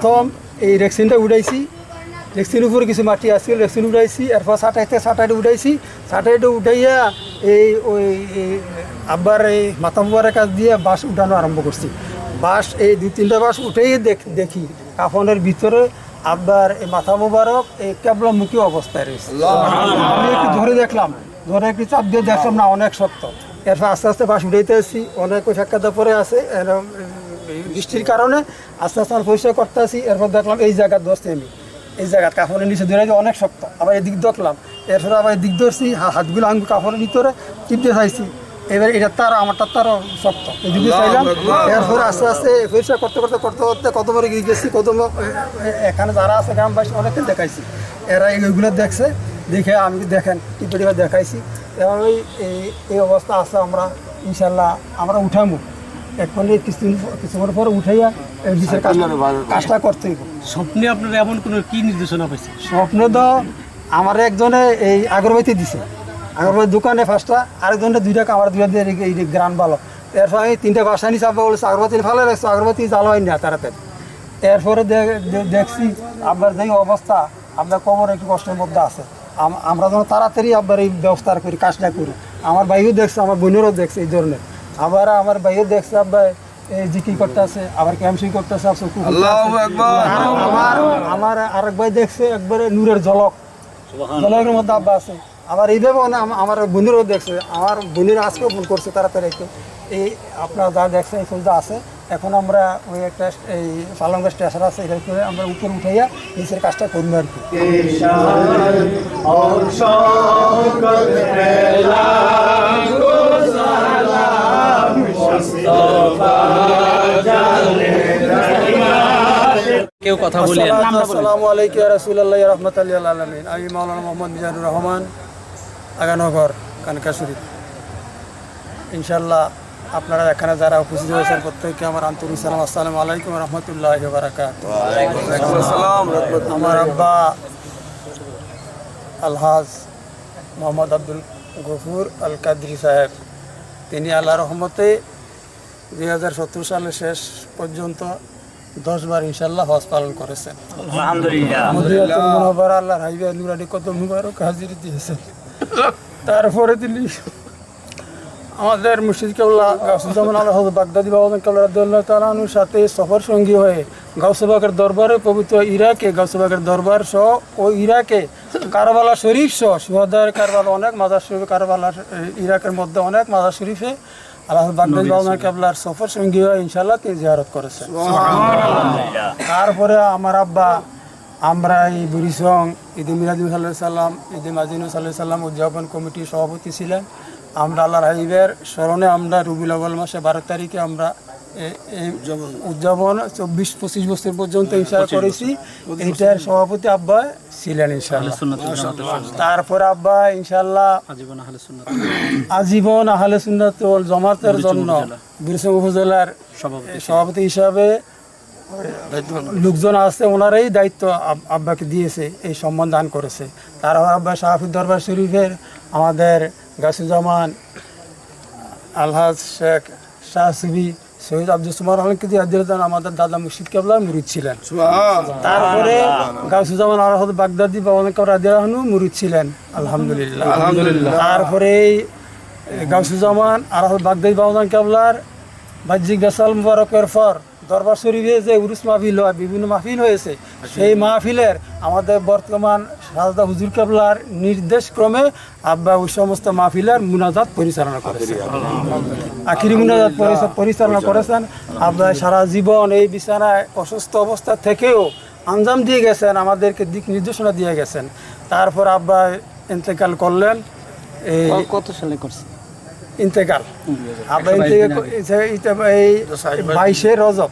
প্রথম এই রেক্সিনটা উঠাইছি। রেক্সিন উপরে কিছু মাটি আসছিল রেক্সিন উঠাইছি এরপর সাটাইতে সাটাইতে উঠাইছি। সাটাইতে উঠাইয়া এই ওই আব্বার এই মাথা মুবারের কাছ দিয়ে বাঁশ উঠানো আরম্ভ করছি। বাঁশ, এই দুই, তিনটা বাঁশ উঠেই দেখ- কাফনের ভিতরে আব্বার এই মাথা মুবারক এই কেবলামুখী অবস্থায় রয়েছে। আমি একটু ধরে দেখলাম, ধরে একটু চাপ দিয়ে দেখলাম না, অনেক শক্ত। এরপর আস্তে আস্তে বাস উঠাইতে আসছি অনেক ওই পরে আছে এই বৃষ্টির কারণে আস্তে আস্তে আমি পরিষ্কার করতে আসি এরপর দেখলাম এই জায়গা দোষতে আমি। এই জায়গা কাপড়ের নিচে ধরে অনেক শক্ত আবার এদিক দেখলাম এরপরে আবার এদিক ধরছি হাতগুলো আঙুল কাপড়ের ভিতরে টিপতে চাইছি। এবার এটা তার আমারটা তারও শক্ত। এদিকে চাইলাম এরপরে আস্তে আস্তে পরিষ্কার করতে করতে করতে করতে কত বড় গিয়ে গেছি কত এখানে যারা আছে গ্রামবাসী অনেককে দেখাইছি। এরা এইগুলো দেখছে দেখে আমি দেখেন টিপে টিপে দেখাইছি। এই- এই অবস্থা আছে আমরা ইনশাল্লাহ আমরা উঠামু। কিছুদিন কিছুক্ষণ পরে উঠাইয়া এই কাজটা করতে স্বপ্নে আপনারা এমন কোনো কি নির্দেশনা পাইছে স্বপ্ন তো আমার একজনে এই আগরবাতি দিছে। আগরবাতি দোকানে ফার্স্টটা আরেকজনে দুইটা আমার দুইটা দিয়ে এই যে গ্রান ভালো এরপর আমি তিনটা বাসা নিয়ে চাপা বলেছে আগরবাতি ফালে রাখছো আগরবাতি জ্বালো হয় না তাড়াতাড়ি। এরপরে দেখছি আপনার যে অবস্থা আপনার কবর একটু কষ্টের মধ্যে আছে। আমরা যেন তাড়াতাড়ি আপনার এই ব্যবস্থা করি কাজটা করি। আমার ভাইও দেখছে আমার বোনেরও দেখছে এই ধরনের। আবার আমার ভাইও দেখছে আপনার এই জিকি করতে আবার ক্যাম্পসিং করতে আছে আমার আমার আরেক ভাই দেখছে একবারে নূরের ঝলক। ঝলকের মধ্যে আব্বা আছে। আবার এইভাবে আমার বোনেরও দেখছে আমার বোনের আজকেও ফোন করছে তাড়াতাড়ি এই আপনারা যা দেখছে এই ফুলটা আছে। এখন আমরা ওই একটা এই পালঙ্গা স্টেশন আছে এটা করে আমরা উপর উঠাইয়া নিচের কাজটা করব আর কি। কেউ কথা বলেন। আসসালামু আলাইকুম রহমতুল্লাহ আলমিন আমি মাওলানা মোহাম্মদ মিজানুর রহমান আগানগর কানকা শরীফ ইনশাল্লাহ আপনারা এখানে যারা উপস্থিত হয়েছেন প্রত্যেককে আমার আন্তরিক সালাম। আসসালামু আলাইকুম রহমতুল্লাহ বারাকাত আমার আব্বা আলহাজ মোহাম্মদ আব্দুল গফুর আল কাদরি সাহেব। তিনি আল্লাহ রহমতে দুই হাজার সত্তর সালের শেষ পর্যন্ত দশবার ইনশাল্লাহ হজ পালন করেছেন। নুরানি কত মুবারক হাজির দিয়েছেন। তারপরে তিনি আমাদের মুর্শিদ কেবলা আল্লাহ বাগদাদি বাবা কেবলা রাদিয়াল্লাহু তাআলা সাথে সফর সঙ্গী হয়ে গাউসবাগের দরবারে পবিত্র ইরাকে গাউসবাগের দরবার সহ ও ইরাকে কারবালা শরীফ সহ সুহাদার কারবালা অনেক মাদার শরীফ কারবালা ইরাকের মধ্যে অনেক মাদার শরীফে আল্লাহ বাগদাদি বাবা কেবলার সফর সঙ্গী হয়ে ইনশাল্লাহ তিনি জিয়ারত করেছেন তারপরে আমার আব্বা আমরা এই বুড়িসং ঈদ মিরাজ সাল্লাহ সাল্লাম ঈদ মাজিনু সাল্লাহ সাল্লাম উদযাপন কমিটির সভাপতি ছিলেন। আমরা আল্লাহ রাহিবের স্মরণে আমরা রুবিল মাসে বারো তারিখে আমরা উদযাপন। চব্বিশ পঁচিশ বছর পর্যন্ত ইনশাল করেছি। এইটার সভাপতি আব্বা ছিলেন ইনশাল্লাহ তারপর আব্বা ইনশাল্লাহ আজীবন আহলে সুন্নাত। আজীবন আহলে সুন্নাত ওয়াল জামাতের জন্য বীরসং উপজেলার সভাপতি। সভাপতি হিসাবে লোকজন আছে ওনারাই দায়িত্ব আব্বাকে দিয়েছে এই সম্মান দান করেছে। তারা আব্বা শাহাফুদ দরবার শরীফের আমাদের গাছুজ্জামান আলহাজ শেখ শাহ শহীদ আব্দুল সুমার আলমকে দিয়ে আমাদের দাদা মুর্শিদ কেবলার মুরিদ ছিলেন। তারপরে গাছুজ্জামান আলহাদ বাগদাদি আদিরাহনু মুরিদ ছিলেন। আলহামদুলিল্লাহ। আলহামদুলিল্লাহ। তারপরে এই গাছুজ্জামান বাগদাদি বাবা কেবলার বাহ্যিক গাছাল মুবারকের পর দরবার শরীফে যে উরুস মাহফিল হয় বিভিন্ন মাহফিল হয়েছে সেই মাহফিলের আমাদের বর্তমান সাজদা হুজুর কেবলার নির্দেশ ক্রমে আব্বা ওই সমস্ত মাহফিলের মুনাজাত পরিচালনা করেছে আখিরি মুনাজাত পরিচালনা করেছেন। আব্বা সারা জীবন এই বিছানায় অসুস্থ অবস্থা থেকেও আঞ্জাম দিয়ে গেছেন আমাদেরকে দিক নির্দেশনা দিয়ে গেছেন। তারপর আব্বা ইন্তেকাল করলেন। এই কত সালে করছে ইন্তেকাল। আবার ইন্তেকাল এই বাইশে রজব।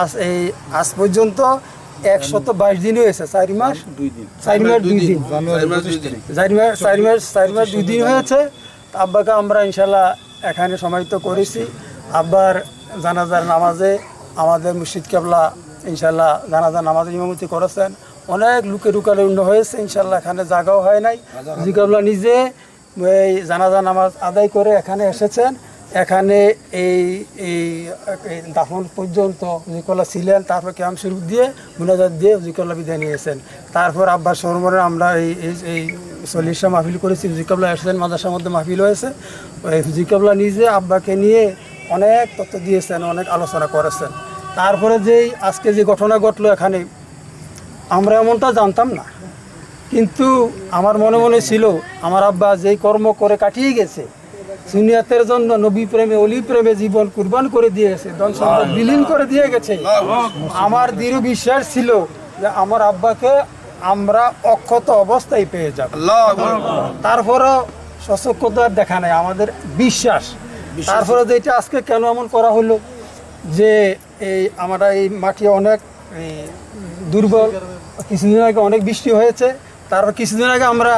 আজ এই আজ পর্যন্ত একশত বাইশ দিন হয়েছে চারি মাস? দুই দিন। চারি মাস দুই দিন। চারি মাস চারি মাস চারি মাস দুই দিন হয়েছে। আব্বাকে আমরা ইনশাল্লাহ এখানে সমাহিত করেছি। আব্বার জানাজার নামাজে আমাদের মুর্শিদ কেবলা ইনশাল্লাহ জানাজার নামাজে ইমামতি করেছেন। অনেক লুকে লুকালে উন্ন হয়েছে ইনশাল্লাহ এখানে জায়গাও হয় নাই। মুর্শিদ কেবলা নিজে এই জানাজা নামাজ আদায় করে এখানে এসেছেন। এখানে এই এই দাফন পর্যন্ত হুজিকল্লা ছিলেন, তারপর ক্যাম্প শুরু দিয়ে মুনাজাত দিয়ে হুজিকল্লা বিদায় নিয়েছেন। তারপর আব্বাস সরমরে আমরা এই, এই- চল্লিশটা মাহফিল করেছি হুজিকবলা এসেছেন মাদ্রাসার মধ্যে মাহফিল হয়েছে। হুজিকবলা নিজে আব্বাকে নিয়ে অনেক তথ্য দিয়েছেন, অনেক আলোচনা করেছেন। তারপরে যেই আজকে যে ঘটনা ঘটলো এখানে, আমরা এমনটা জানতাম না। কিন্তু আমার মনে মনে ছিল, আমার আব্বা যেই কর্ম করে কাটিয়ে গেছে সুনিয়াতের জন্য নবী প্রেমে অলি প্রেমে জীবন কুরবান করে দিয়ে গেছে ধন সম্পদ বিলীন করে দিয়ে গেছে। আমার দৃঢ় বিশ্বাস ছিল যে আমার আব্বাকে আমরা অক্ষত অবস্থায় পেয়ে যাব। তারপরও সচক্ষতার দেখা নাই আমাদের বিশ্বাস। তারপরে যেটা আজকে কেন এমন করা হলো যে এই আমরা এই মাটি অনেক দুর্বল কিছুদিন আগে অনেক বৃষ্টি হয়েছে তারপর কিছুদিন আগে আমরা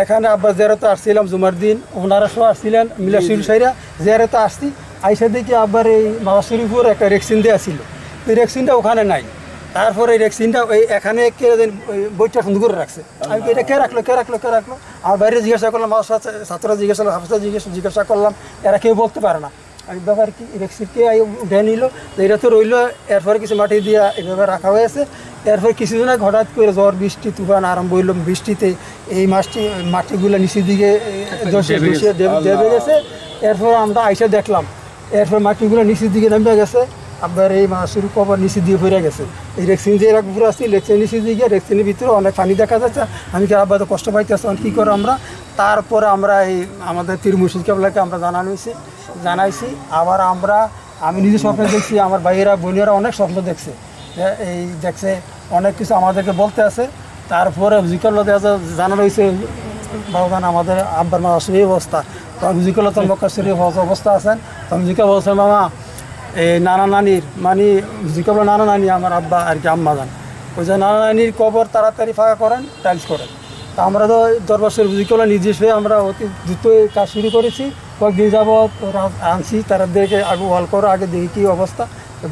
এখানে আব্বা জেরাতে আসছিলাম জুমার দিন ওনারা সব আসছিলেন মিলা শরীফ সাইরা জেরাতে আসছি আইসা দেখি আব্বার এই বাবা শরীফের একটা রেক্সিন দেওয়া ছিল। এই রেক্সিনটা ওখানে নাই। তারপরে এই রেক্সিনটা ওই এখানে কে বইটা সুন্দর করে রাখছে। আমি এটা কে রাখল কে রাখল কে রাখল? আর বাইরে জিজ্ঞাসা করলাম ছাত্ররা জিজ্ঞাসা করলাম হাফিজা জিজ্ঞাসা জিজ্ঞাসা করলাম। এরা কেউ বলতে পারে না। আমি ব্যাপার কি রেক্সিন উঠে নিল তো এটা তো রইল এরপরে কিছু মাটি দিয়া এইভাবে রাখা হয়েছে এরপর কিছুদিন আগে হঠাৎ করে ঝড় বৃষ্টি তুফান আরম্ভ হইল বৃষ্টিতে। এই মাছটি মাটিগুলো নিচের দিকে দেবে গেছে। এরপর আমরা আইসা দেখলাম এরপর মাটিগুলো নিচের দিকে নামে গেছে। আপনার এই মাছের কবর নিচে দিয়ে পড়ে গেছে। এই রেক্সিন যে এরকম পুরো আসছি রেক্সিন নিচে দিয়ে রেক্সিনের ভিতরে অনেক পানি দেখা যাচ্ছে। আমি কি আব্বা তো কষ্ট পাইতেছি কী করে আমরা? তারপরে আমরা এই আমাদের পীর মুর্শিদ কেবলাকে আমরা জানানোছি জানাইছি আবার আমরা, আমি নিজে স্বপ্ন দেখছি, আমার ভাইয়েরা, বোনেরা অনেক স্বপ্ন দেখছে। এই দেখছে, অনেক কিছু আমাদেরকে বলতে আছে। তারপরে জিকল জানানো হয়েছে বাবান আমাদের আব্বার মা আসলে অবস্থা। তখন জিকল তো মক্কা অবস্থা আছেন। তখন জিকা বলছে, মামা এই নানা নানির মানে জিকল নানা নানি, আমার আব্বা আর কি আম্মা যান ওই যে নানা নানির কবর তাড়াতাড়ি ফাঁকা করেন, টাইলস করেন। তা আমরা তো দরবার শরীফ জিকল নিজস্ব হয়ে আমরা অতি দ্রুতই কাজ শুরু করেছি। কয়েকদিন যাবৎ আনছি তারা দেখে আগে ওয়াল করো আগে দেখি কী অবস্থা।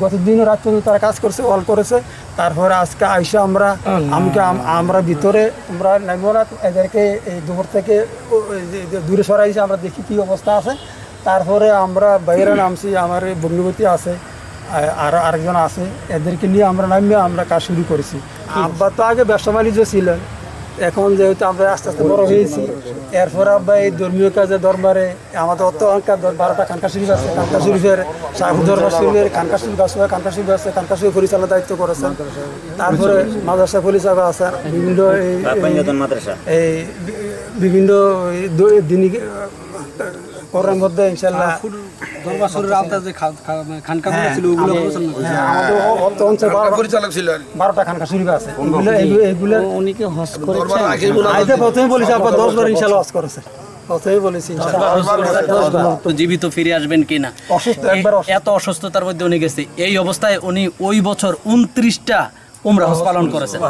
গত দিনও রাত পর্যন্ত তারা কাজ করছে ওয়াল করেছে। তারপরে আজকে আইসা আমরা আমাকে আমরা ভিতরে আমরা নামবো না এদেরকে এই দুপুর থেকে দূরে সরাইছি আমরা দেখি কী অবস্থা আছে। তারপরে আমরা বাইরে নামছি আমার ভগ্নিপতি আছে আর আরেকজন আছে এদেরকে নিয়ে আমরা নামিয়ে আমরা কাজ শুরু করেছি। আব্বা তো আগে ব্যবসা বাণিজ্য ছিলেন। এখন যেহেতু আমরা আস্তে আস্তে বড় হয়েছি এরপর আব্বা এই ধর্মীয় কাজে দরবারে আমাদের অত অঙ্কার দর বারোটা খানকা শরীফ আছে খানকা শরীফের শাহু দরবার শরীফের খানকা শরীফ আছে খানকা শরীফ আছে খানকা শরীফ পরিচালনার দায়িত্ব করেছেন। তারপরে মাদ্রাসা পরিচালক আছেন বিভিন্ন এই- বিভিন্ন এই দিনী করার মধ্যে ইনশাল্লাহ আওতায় যে খানকাগুলো ছিল ওগুলো পরিচালক ছিল। বারোটা খানকা শরীফ আছে। এগুলো আইতে প্রথমে বলেছি আপনার দশ বার ইনশাল্লাহ করেছে। জীবিত ফিরে আসবেন কিনা? অসুস্থ একবার অসুস্থ। এত অসুস্থতার মধ্যে উনি গেছে। এই অবস্থায় উনি ওই বছর উনত্রিশটা উমরা হজ পালন করেছেন।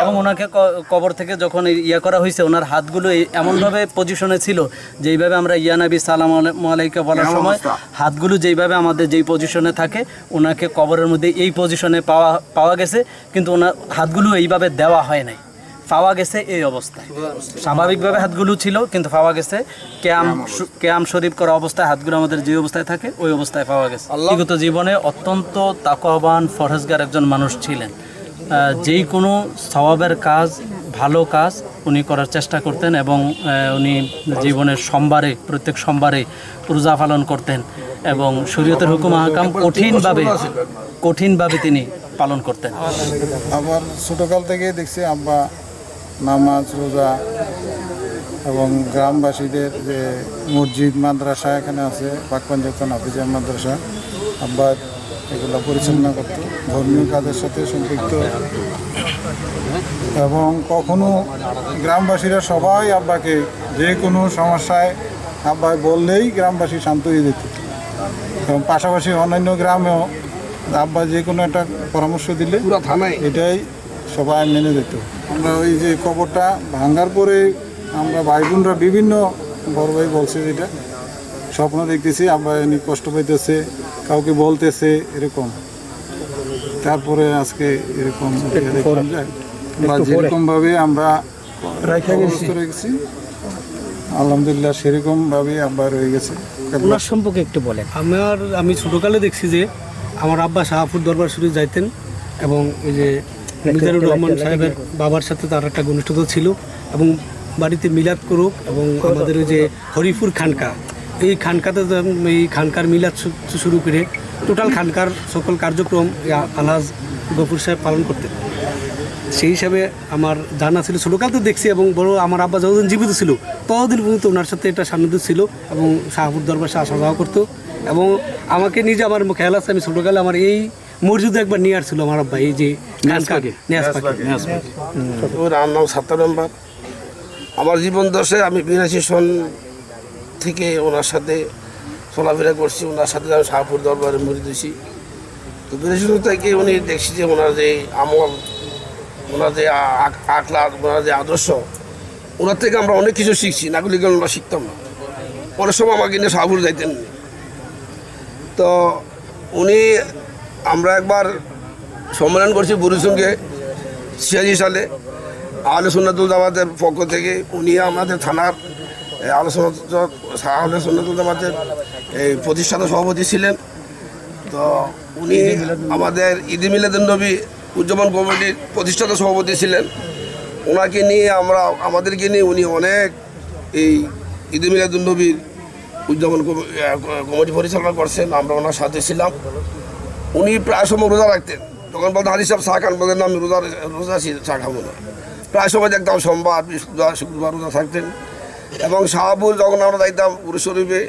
এবং ওনাকে কবর থেকে যখন ইয়ে করা হয়েছে ওনার হাতগুলো এই- এমনভাবে পজিশনে ছিল যেইভাবে আমরা ইয়া নবী সালাম আলাইকে বলার সময় হাতগুলো যেইভাবে আমাদের যেই পজিশনে থাকে ওনাকে কবরের মধ্যে এই পজিশনে পাওয়া পাওয়া গেছে কিন্তু ওনার হাতগুলো এইভাবে দেওয়া হয় নাই। পাওয়া গেছে এই অবস্থায়। স্বাভাবিকভাবে হাতগুলো ছিল কিন্তু পাওয়া গেছে। ক্যাম ক্যাম শরীফ করা অবস্থায় হাতগুলো আমাদের যে অবস্থায় থাকে ওই অবস্থায় পাওয়া গেছে। বিগত জীবনে অত্যন্ত তাকওয়াবান ফরহেজগার একজন মানুষ ছিলেন। যেই কোনো স্বভাবের কাজ ভালো কাজ উনি করার চেষ্টা করতেন এবং উনি জীবনের সোমবারে প্রত্যেক সোমবারে রোজা পালন করতেন এবং শরীয়তের হুকুম আহকাম কঠিনভাবে কঠিনভাবে তিনি পালন করতেন। আবার ছোটোকাল থেকে দেখছি আব্বা নামাজ রোজা এবং গ্রামবাসীদের যে মসজিদ মাদ্রাসা এখানে আছে পাকপাঞ্জাতন হাফিজা মাদ্রাসা। আব্বা এগুলো পরিচালনা করতো। ধর্মীয় কাজের সাথে সম্পৃক্ত। এবং কখনো গ্রামবাসীরা সবাই আব্বাকে যে কোনো সমস্যায় আব্বাই বললেই গ্রামবাসী শান্ত হয়ে যেত। এবং পাশাপাশি অন্যান্য গ্রামেও আব্বা যে কোনো একটা পরামর্শ দিলে এটাই সবাই মেনে যেত। আমরা ওই যে কবরটা ভাঙ্গার পরে আমরা ভাই বোনরা বিভিন্ন বড় ভাই বলছে যেটা স্বপ্ন দেখতেছি আমরা এমনি কষ্ট পাইতেছে কাউকে বলতেছে এরকম। তারপরে আজকে এরকম বা যেরকমভাবে আমরা। রেখেছি আলহামদুলিল্লাহ সেরকমভাবে আব্বা রয়ে গেছে। ওনার সম্পর্কে একটু বলেন। আমার আমি ছোটোকালে দেখছি যে আমার আব্বা শাহাপুর দরবার শরীফ যাইতেন এবং ওই যে মিজানুর রহমান সাহেবের বাবার সাথে তার একটা ঘনিষ্ঠতা ছিল এবং বাড়িতে মিলাদ করুক এবং আমাদের ওই যে হরিপুর খানকা এই খানকাতে এই খানকার মিলাদ শুরু করে টোটাল খানকার সকল কার্যক্রম আলহাজ গফুর সাহেব পালন করতেন। সেই হিসাবে আমার জানা ছিল ছোটোকাল তো দেখছি এবং বড় আমার আব্বা যতদিন জীবিত ছিল ততদিন পর্যন্ত ওনার সাথে একটা সান্নিধ্য ছিল এবং শাহপুর দরবার শাহ সাজাও করতো। এবং আমাকে নিজে আমার খেয়াল আছে আমি ছোটোকালে আমার এই মসজিদে একবার নিয়ে আসছিল আমার আব্বা এই যে ওর নাম সাত্তার নম্বর। আমার জীবন দশে আমি বিরাশি সন থেকে ওনার সাথে চলাফেরা করছি ওনার সাথে আমি শাহপুর দরবারে মরি দিয়েছি। তো বিরাশি সন থেকে উনি দেখছি যে ওনার যে আমল ওনার যে আ- আখলাদ ওনার যে আদর্শ ওনার থেকে আমরা অনেক কিছু শিখছি নাগুলি গেলে আমরা শিখতাম না। অনেক সময় আমাকে নিয়ে শাহপুর যাইতেন। তো উনি আমরা একবার সম্মেলন করছি বুড়ির সঙ্গে ছিয়াশি সালে। আহলে সুন্নাতুল জামাতের পক্ষ থেকে উনি আমাদের থানার আলোচনা আহলে সুন্নাতুল জামাতের এই প্রতিষ্ঠাতা সভাপতি ছিলেন। তো উনি আমাদের ঈদি মিলাদুন নবী উদযাপন কমিটির প্রতিষ্ঠাতা সভাপতি ছিলেন। ওনাকে নিয়ে আমরা, আমাদেরকে নিয়ে উনি অনেক এই ঈদি মিলাদুন নবীর উদযাপন কমিটি পরিচালনা করছেন। আমরা ওনার সাথে ছিলাম। উনি প্রায় সময় রোজা রাখতেন। তখন বলতেন হারি সাহেব চা খান বলতেন আমি রোজা রোজা চা খাব না। প্রায় সময় দেখতাম সোমবার, বৃহস্পতিবার, শুক্রবার রোজা থাকতেন এবং শাহাবুল যখন আমরা যাইতাম উরু শরীফে,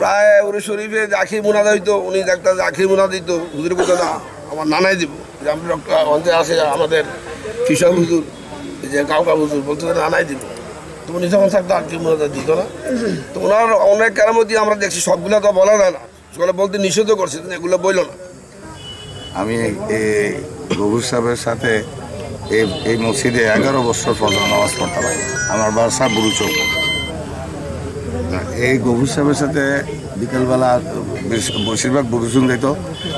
প্রায় উরু শরীফে যে মুনাদা হইতো, উনি দেখতাম যে আখির মুনা দিত, হুজুর বলতো না, আমার নানাই দিব। যে আমি অন্তে আছে, আমাদের কৃষক হুজুর, যে কাউকা হুজুর বলতো নানাই দিব। তো উনি যখন থাকতো, আখির মুনাদা দিত না। তো ওনার অনেক কেরামতি আমরা দেখছি, সবগুলো তো বলা যায় না। বলতে নিষেধ করছে এগুলো বলল না। আমি গভুর সাহেবের সাথে এই মসজিদে এগারো বছর পর্যন্ত নামাজ পড়তে পারি আমার বাসা বুরুচৌক এই গভুর সাহেবের সাথে বিকেলবেলা বেশ- বেশিরভাগ বুরুচুন যেত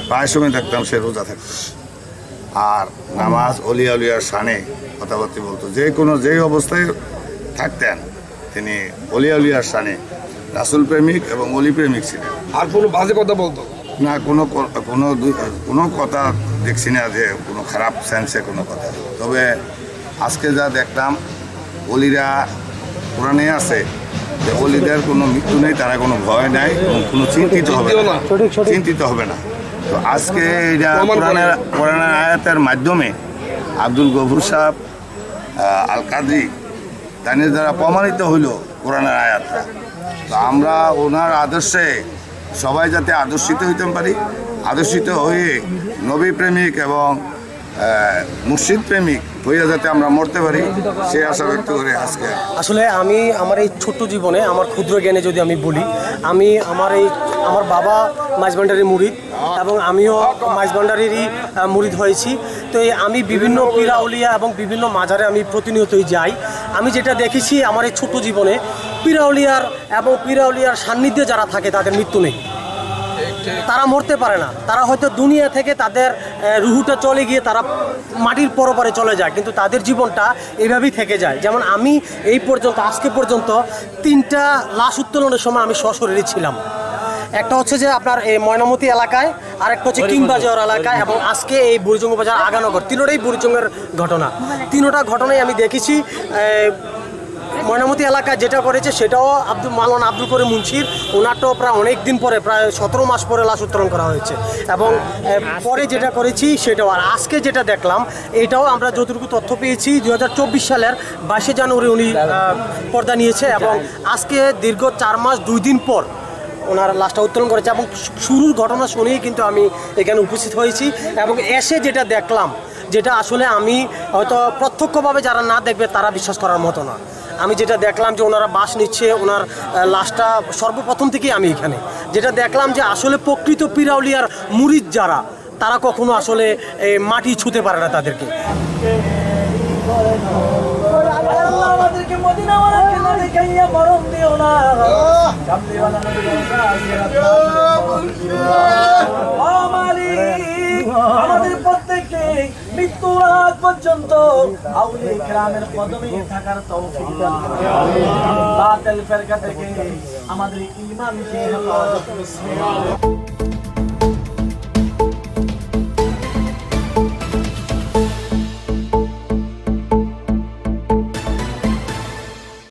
প্রায় সময় দেখতাম সে রোজা থাকতো। আর নামাজ অলিয়া উলিয়ার সানে কথাবার্তা বলতো। যে কোনো যেই অবস্থায় থাকতেন, তিনি অলিয়া উলিয়ার সানে রাসুল প্রেমিক এবং অলি প্রেমিক ছিলেন। আর কোনো বাজে কথা বলতো? না কোনো কোনো কোনো কথা দেখছি না যে কোনো খারাপ সেন্সে কোনো কথা। তবে আজকে যা দেখলাম অলিরা কোরআনে আছে যে অলিদের কোনো মৃত্যু নেই তারা কোনো ভয় নাই এবং কোনো চিন্তিত হবে না। চিন্তিত হবে না। তো আজকে এটা। কোরআনের কোরআনের আয়াতের মাধ্যমে আব্দুল গফুর সাহেব আল কাদরি তাদের দ্বারা প্রমাণিত হইল কোরআনের আয়াতটা। তো আমরা ওনার আদর্শে সবাই যাতে আদর্শিত হইতে পারি আদর্শিত হয়ে নবী প্রেমিক এবং মুর্শিদ প্রেমিক হইয়া যাতে আমরা মরতে পারি সে আশা ব্যক্ত করে আজকে। আসলে আমি আমার এই ছোট্ট জীবনে আমার ক্ষুদ্র জ্ঞানে যদি আমি বলি আমি আমার এই আমার বাবা মাঝবান্ডারির মুরিদ এবং আমিও মাঝবান্ডারিরই আহ, মুরিদ হয়েছি। তো এই আমি বিভিন্ন পিরাউলিয়া এবং বিভিন্ন মাজারে আমি প্রতিনিয়তই যাই। আমি যেটা দেখেছি আমার এই ছোট্ট জীবনে পিরাউলিয়ার এবং পিরাউলিয়ার সান্নিধ্যে যারা থাকে তাদের মৃত্যু নেই। তারা মরতে পারে না। তারা হয়তো দুনিয়া থেকে তাদের রুহুটা চলে গিয়ে তারা মাটির পরপারে চলে যায় কিন্তু তাদের জীবনটা এভাবেই থেকে যায়। যেমন আমি এই পর্যন্ত আজকে পর্যন্ত তিনটা লাশ উত্তোলনের সময় আমি সশরীরে ছিলাম। একটা হচ্ছে যে আপনার এই ময়নামতি এলাকায় আর একটা হচ্ছে কিংবাজার এলাকায় এবং আজকে এই বুড়িচঙ্গ বাজার আগানগর। তিনোটাই বুড়িচঙ্গের ঘটনা। তিনোটা ঘটনাই আমি দেখেছি ময়নামতি এলাকা যেটা করেছে সেটাও আব্দুল মালান আব্দুল করে মুন্সির। ওনারটাও প্রায় অনেক দিন পরে, প্রায় সতেরো মাস পরে লাশ উত্তোলন করা হয়েছে। এবং পরে যেটা করেছি সেটাও, আর আজকে যেটা দেখলাম, এটাও আমরা যতটুকু তথ্য পেয়েছি দু হাজার চব্বিশ সালের বাইশে জানুয়ারি উনি পর্দা নিয়েছে এবং আজকে দীর্ঘ চার মাস, দুই দিন পর ওনার লাশটা উত্তোলন করেছে এবং শুরুর ঘটনা শুনেই কিন্তু আমি এখানে উপস্থিত হয়েছি। এবং এসে যেটা দেখলাম, যেটা আসলে আমি হয়তো প্রত্যক্ষভাবে যারা না দেখবে, তারা বিশ্বাস করার মতো না। আমি যেটা দেখলাম যে ওনারা বাস নিচ্ছে, ওনার লাশটা সর্বপ্রথম থেকেই আমি এখানে। যেটা দেখলাম যে আসলে প্রকৃত পিরাউলিয়ার মুরিদ যারা, তারা কখনো আসলে মাটি ছুতে পারে না তাদেরকে। আমাদেরকে মদিনা দিও না। আমাদের প্রত্যেককে মৃত্যু আগ পর্যন্ত আউলি গ্রামের পদবি থাকার তৌফিক দান বাতিল ফেরকা থেকে আমাদের করুন।